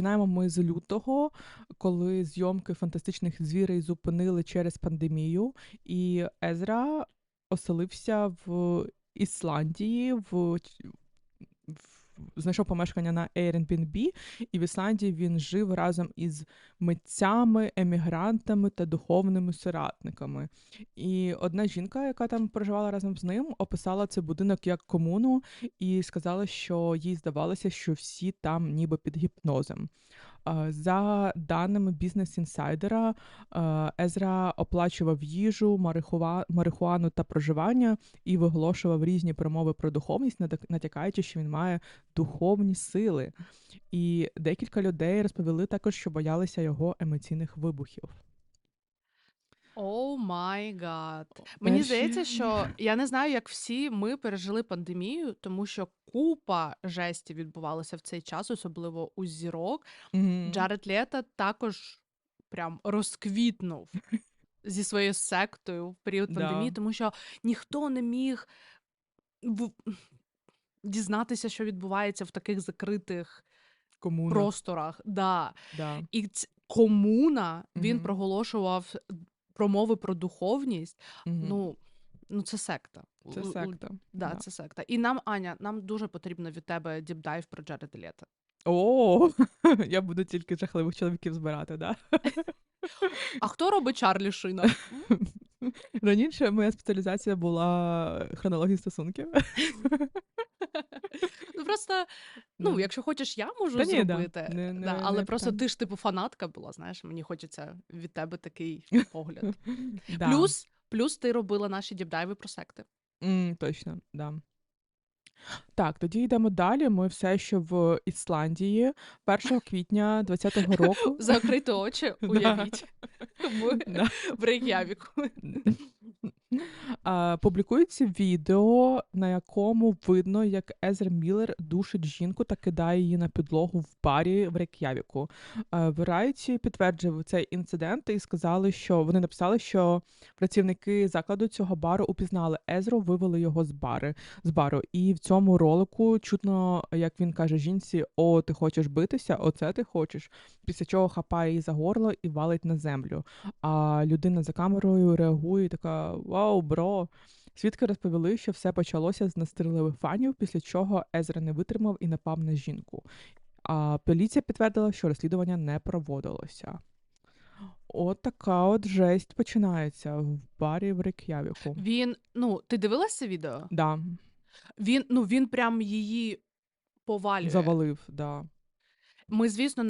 Починаємо ми з лютого, коли зйомки фантастичних звірей зупинили через пандемію, і Езра оселився в Ісландії, в, знайшов помешкання на Airbnb, і в Ісландії він жив разом із митцями, емігрантами та духовними соратниками. І одна жінка, яка там проживала разом з ним, описала цей будинок як комуну і сказала, що їй здавалося, що всі там ніби під гіпнозом. Е, За даними бізнес-інсайдера, е, Езра оплачував їжу, марихуа- марихуану та проживання і виголошував різні промови про духовність, натякаючи, що він має духовні сили. І декілька людей розповіли також, що боялися його емоційних вибухів. О май гад. Мені здається, що я не знаю, як всі ми пережили пандемію, тому що купа жесті відбувалася в цей час, особливо у зірок. Мгм. Джаред Лето також прям розквітнув зі своєю сектою в період Да. пандемії, тому що ніхто не міг дізнатися, що відбувається в таких закритих Комуна. просторах. Да. Да. І ц- комуна він Мгм. проголошував промови про духовність. Мгм. Ну, ну це секта. Це секта. Да, це секта. І нам, Аня, нам дуже потрібно від тебе діпдайв про Джареда Лето. О, я буду тільки жахливих чоловіків збирати, да? А хто робить Чарлі Шина? Раніше моя спеціалізація була хронологія стосунків. Просто, ну, якщо хочеш, я можу Та ні, да. зробити. Не- не- да, але не просто питання. ти ж типу фанатка була, знаєш, мені хочеться від тебе такий погляд. Да. Плюс, плюс ти робила наші діпдайви про секти. М, точно, да. Так, тоді йдемо далі. Ми все ще в Ісландії. 1 квітня 20-го року. Закрити очі, Да. уявіть. Ми Да. в Рейк'явіку. А, Публікується відео, на якому видно, як Езер Міллер душить жінку та кидає її на підлогу в барі в Рейк'явіку. Variety підтверджив цей інцидент і сказали, що вони написали, що працівники закладу цього бару упізнали Езру, вивели його з бари з бару. І в цьому ролику чутно, як він каже жінці: О, ти хочеш битися? Оце ти хочеш. Після чого хапає її за горло і валить на землю. А людина за камерою реагує така: Вау, бро. Свідки розповіли, що все почалося з настріливих фанів, після чого Езра не витримав і напав на жінку. А поліція підтвердила, що розслідування не проводилося. От така от жесть починається в барі в Рейк'явіку. Він, ну, ти дивилася відео? Да, Він, ну, він прям її повалює. завалив, да. Ми, звісно,